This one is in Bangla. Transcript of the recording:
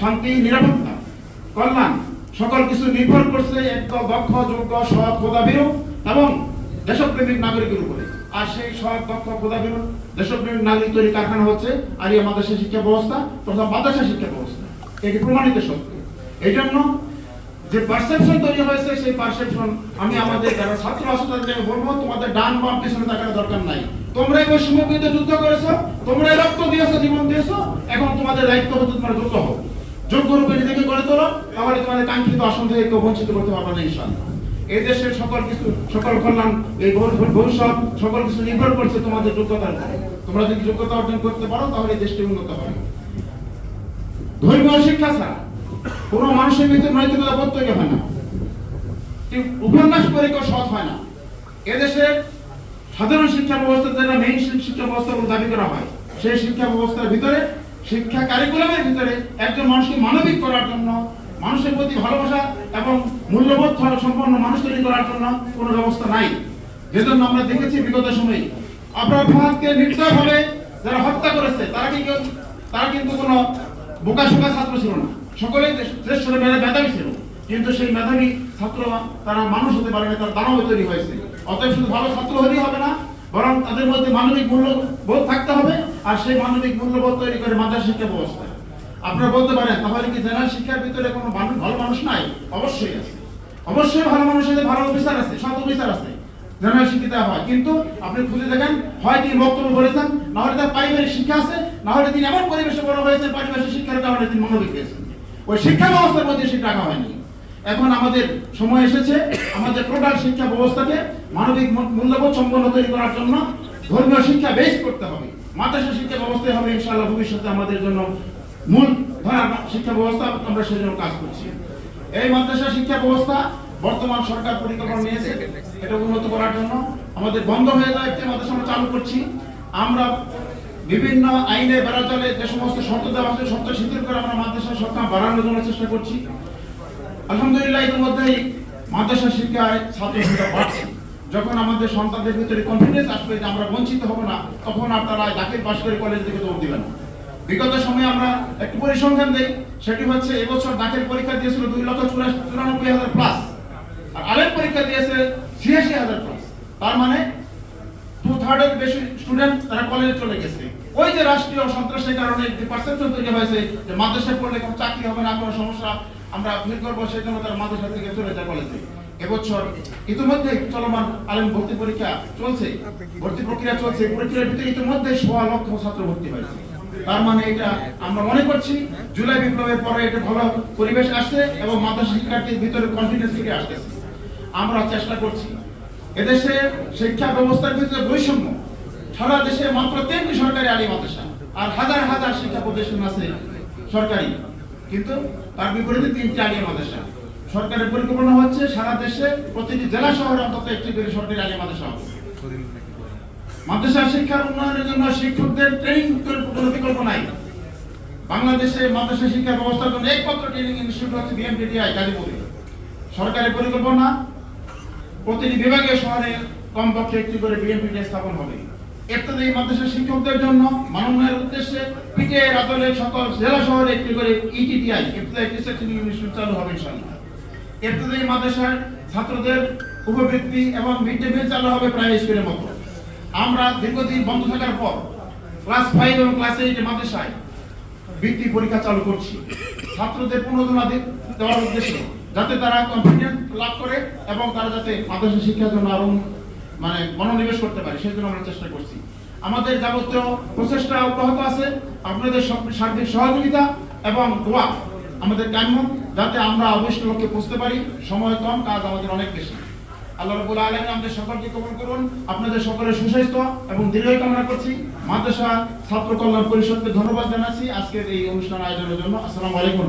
শান্তি, নিরাপত্তা, কল্যাণ, সকল কিছু নির্ভর করছে একদম দক্ষ, যোগ্য, সৎ এবং দেশপ্রেমিক নাগরিকের উপরে। আর সেই সৎ, দক্ষ খোদাবিরু দেশপ্রেমিক নাগরিক তৈরি কারখানা হচ্ছে আরিয়া মাদ্রাসা শিক্ষা ব্যবস্থা প্রথম মাদ্রাসা শিক্ষা ব্যবস্থা। এটি প্রমাণিত সত্য। এই জন্য যে পারসেপশন তৈরি হয়েছে, সেই পারসেপশন আমি আমাদের যারা ছাত্র আছে তাদেরকে বলব, তোমাদের ডান বাম পিছনে তাকার দরকার নাই। তোমরা এই যুদ্ধ করেছ, তোমরা রক্ত দিয়েছ, জীবন দিয়েছ, এখন তোমাদের দায়িত্ব হচ্ছে তোমরা যুদ্ধ হও নিজেকে গড়ে তোলো, তাহলে তোমাদের কাঙ্ক্ষিত বঞ্চিত করতে পারবে না এই দেশের সকল কিছু, সকল কল্যাণ, এই ভবিষ্যৎ, সকল কিছু নির্ভর করছে তোমাদের যোগ্যতার উপরে। তোমরা যদি যোগ্যতা অর্জন করতে পারো, তাহলে দেশটি উন্নত হবে ধর্মীয় শিক্ষা ছাড়া কোনো মানুষের ভিতরে নৈতিকতা বোধ তৈরি হয় না। উপন্যাস পড়ে কেউ সৎ হয় না। এদেশের সাধারণ শিক্ষা ব্যবস্থা যেটা মেইন শিক্ষা ব্যবস্থা দাবি করা হয়। সেই শিক্ষা ব্যবস্থার ভিতরে শিক্ষা কারিকুলামের ভিতরে একজন মানুষকে মানবিক করার জন্য, মানুষের প্রতি ভালোবাসা এবং মূল্যবোধ সম্পন্ন মানুষ তৈরি করার জন্য কোনো ব্যবস্থা নাই। যেজন্য আমরা দেখেছি বিগত সময়ে ফাহাদকে নির্দয়ভাবে যারা হত্যা করেছে, তারা কি তারা কিন্তু কোনো বোকা শোকা ছাত্র ছিল না। সকলেই মেধা মেধাবী ছিল। কিন্তু সেই মেধাবী ছাত্র তারা মানুষ হতে পারে না, তারা দানব তৈরি হয়েছে। অতএব শুধু ভালো ছাত্র হলেই হবে না, বরং তাদের মধ্যে মানবিক মূল্যবোধ থাকতে হবে। আর সেই মানবিক মূল্যবোধ তৈরি করে মাদ্রাসা শিক্ষা ব্যবস্থা। আপনারা বলতে পারেন, তাহলে কি জেনারেল শিক্ষার ভিতরে কোনো ভালো মানুষ নাই? অবশ্যই আছে। অবশ্যই ভালো মানুষ আছে ভালো অফিসার আছে, সৎ অফিসার আছে। জেনারেল শিক্ষিত হয়। কিন্তু আপনি খুঁজে দেখেন, হয় তিনি বক্তব্য বলেছেন, না হলে তার পারিবারিক শিক্ষা আছে, না হলে তিনি এমন পরিবেশে বড় হয়েছে পারিবারিক শিক্ষার কারণে তিনি মনোযোগ পেয়েছেন ওই শিক্ষা ব্যবস্থার মধ্যে সেটা রাখা হয়নি। এখন আমাদের সময় এসেছে, আমাদের টোটাল শিক্ষা ব্যবস্থাকে মানবিক মূল্যবোধ সম্পন্ন তৈরি করার জন্য ধর্মীয় শিক্ষা বেশ করতে হবে। মাদ্রাসা শিক্ষা ব্যবস্থায় হবে ইনশাআল্লাহ ভবিষ্যতে আমাদের জন্য। মূল ধারার শিক্ষা ব্যবস্থা আমরা সেজন্য কাজ করছি। এই মাদ্রাসা শিক্ষা ব্যবস্থা বর্তমান সরকার পরিকল্পনা নিয়েছে। এটা উন্নত করার জন্য আমাদের বন্ধ হয়ে যাওয়া একটি মাদ্রাসা আমরা চালু করছি। আমরা বিভিন্ন আইনের বেড়া চলে যে সমস্ত শর্ত দেওয়া আছে, শর্ত শিথিল করে আমরা মাদ্রাসা সংখ্যা বাড়ানোর জন্য চেষ্টা করছি। আলহামদুলিল্লাহ ইতিমধ্যেই মাদ্রাসা শিক্ষায় ছাত্র সংখ্যা বাড়ছে। যখন আমাদের সন্তানদের ভিতরে কনফিডেন্স আসবে যে আমরা বঞ্চিত হব না, তখন আপনারা দাখিল পাশ করে কলেজ থেকে দৌড় দিবেন। বিগত সময়ে আমরা একটু পরিসংখ্যান দেই, সেটি হচ্ছে এবছর দাখিল পরীক্ষা দিয়েছিল দুই লক্ষ চুরাশি চুরানব্বই হাজার প্লাস আর আলেম পরীক্ষা দিয়েছে ছিয়াশি হাজার প্লাস তার মানে টু থার্ডের বেশি স্টুডেন্ট তারা কলেজে চলে গেছে। ওই যে রাষ্ট্রীয় সন্ত্রাসের কারণে যে পারসেপশন তৈরি হয়েছে যে মাদ্রাসায় পড়লে কোনো চাকরি হবে না, কোনো সমস্যা, আমরা ফিল করব, সেই জন্য তারা মাদ্রাসা থেকে চলে যায় কলেজে এবছর ইতিমধ্যে চলমান আলেম ভর্তি পরীক্ষা চলছে, ভর্তি প্রক্রিয়া চলছে, পরীক্ষার ভিতরে ইতিমধ্যে সোয়া লক্ষ ছাত্র ভর্তি হয়েছে। তার মানে এটা আমরা মনে করছি, জুলাই বিপ্লবের পরে এটা ভালো পরিবেশ আসছে এবং মাদ্রাসা শিক্ষার্থীর ভিতরে কনফিডেন্স ফিরে আসতেছে। আমরা চেষ্টা করছি, এদেশে শিক্ষা ব্যবস্থার ভিতরে বৈষম্য। সারা দেশে মাত্র তিনটি সরকারি আলী মাদ্রাসা, আর হাজার হাজার শিক্ষা প্রতিষ্ঠান আছে সরকারি। কিন্তু তার বিপরীতে তিনটি আলী মাদ্রাসা। সরকারের পরিকল্পনা হচ্ছে সারা দেশে প্রতিটি জেলা শহরে অন্তত একটি করে সরকারি আলী মাদ্রাসা হবে। মাদ্রাসা শিক্ষার উন্নয়নের জন্য শিক্ষকদের ট্রেনিং কোনো বিকল্প নাই। বাংলাদেশে মাদ্রাসা শিক্ষা ব্যবস্থার জন্য একমাত্র ট্রেনিং ইনস্টিটিউট হচ্ছে বিএমপিটিআই গাজীপুরে। সরকারের পরিকল্পনা, প্রতিটি বিভাগীয় শহরে কমপক্ষে একটি করে বিএমপিটি স্থাপন হবে। এই মাদ্রাসা শিক্ষকদের জন্য মানবনের উদ্দেশ্যে পিটিআই আদলে সকল জেলা শহরে একটি করে টিচার ট্রেনিং ইনস্টিটিউট চালু হবে ইনশাআল্লাহ। এই মাদ্রাসার ছাত্রদের উপবৃত্তি এবং মিড ডে মিল চালু হবে প্রাইমারি স্কুলের মতো আমরা দীর্ঘদিন বন্ধ থাকার পর ক্লাস ফাইভ এবং ক্লাস এইট মাদ্রাসায় বৃত্তি পরীক্ষা চালু করছি। ছাত্রদের পুনর্দনা দেওয়ার উদ্দেশ্যে যাতে তারা কনফিডেন্স লাভ করে এবং তারা যাতে মাদ্রাসা শিক্ষার জন্য আরও মানে মনোনিবেশ করতে পারে, সেই জন্য আমরা চেষ্টা করছি। আমাদের যাবতীয় প্রচেষ্টা অব্যাহত আছে। আপনাদের সার্বিক সহযোগিতা এবং দোয়া আমাদের কাম্য যাতে আমরা অবশ্য লক্ষ্যে পৌঁছতে পারি। সময় কম, কাজ আমাদের অনেক বেশি। আল্লাহ রবুল আলম আমাদের সকলকে কবল করুন। আপনাদের সকলের সুস্বাস্থ্য এবং দীর্ঘ কামনা করছি। মাদ্রাসা ছাত্র কল্যাণ পরিষদকে ধন্যবাদ জানাচ্ছি আজকের এই অনুষ্ঠান আয়োজনের জন্য। আসসালামু আলাইকুম।